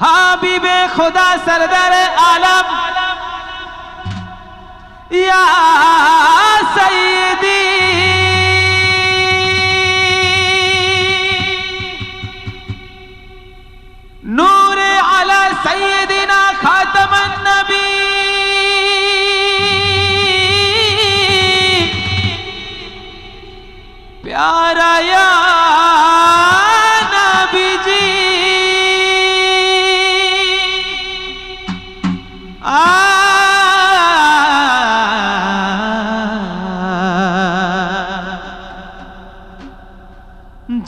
حبیب خدا سردر عالم یا سیدی نور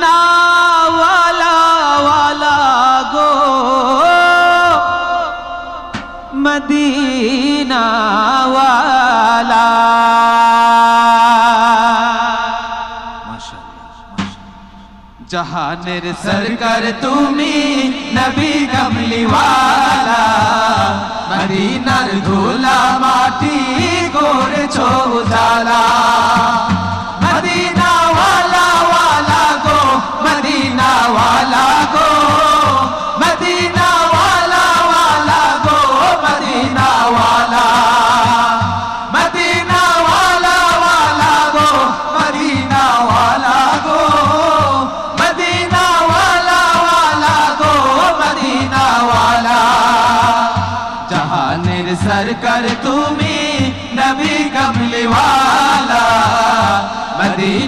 Medina ওয়ালা ওয়ালা গো Medina ওয়ালা জাহানের সরকার তুমি নবী কমলিওয়ালা মদিনার ধুলা মাটি করেছ উজালা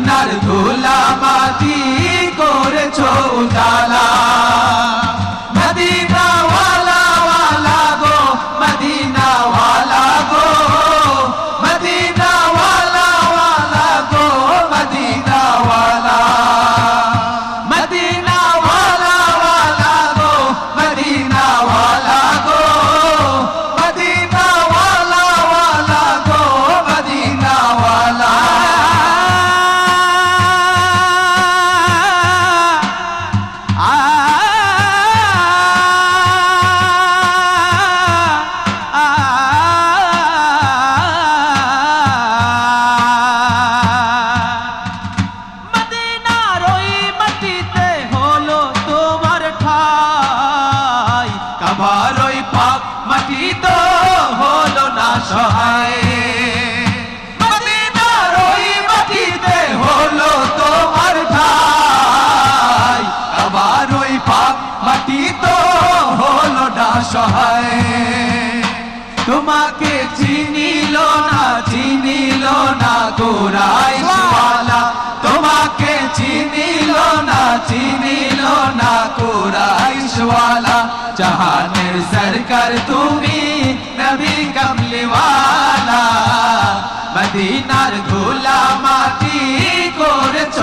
মদিনার ধুলা মাটি করেছ উজালা না গোরাই ওয়ালা তোমাকে চিনিল না চিনিল না কুরাইশওয়ালা জাহানের সরকার তুমি নবী কমলিওয়ালা মদিনার ধুলা মাটি করেছ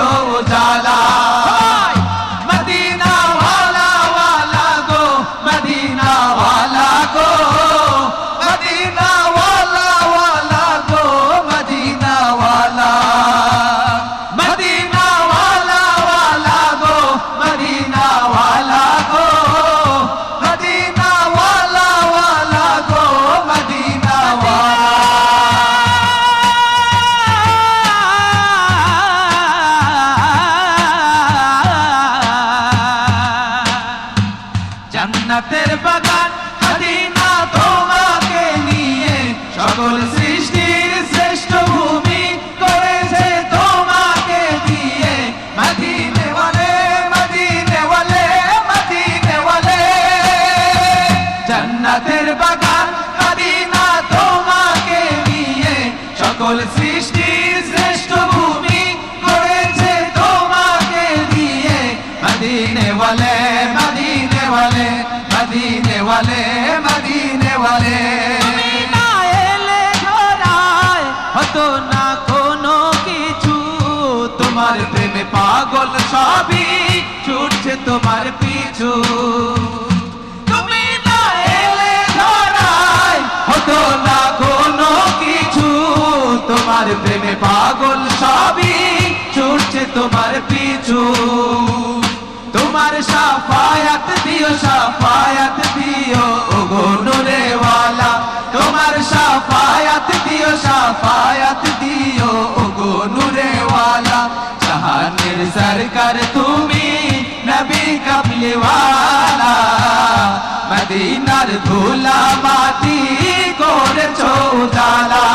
জান্নাতের বাগান মদিনা তোমাকে নিয়ে সকল সৃষ্টির শ্রেষ্ঠ ভূমি করেছে তোমাকে দিয়ে। মদিনে ওয়ালে মদিনে ওয়ালে মদিনে ওয়ালে মদিনে ওয়ালে হতো না কোনো কিছু। তোমার প্রেমে পাগল সবই ছুটছে তোমার পিছু। দিয়েছ তোমার সাফায়াত দিও সাফায়াত দিও গো নুরেওয়ালা। তোমার সাফায়াত দিও সাফায়াত দিও গো নুরেওয়ালা। জাহানের সরকার তুমি নবী কবলেওয়ালা। মদিনার ধুলা মাটি করেছ জালা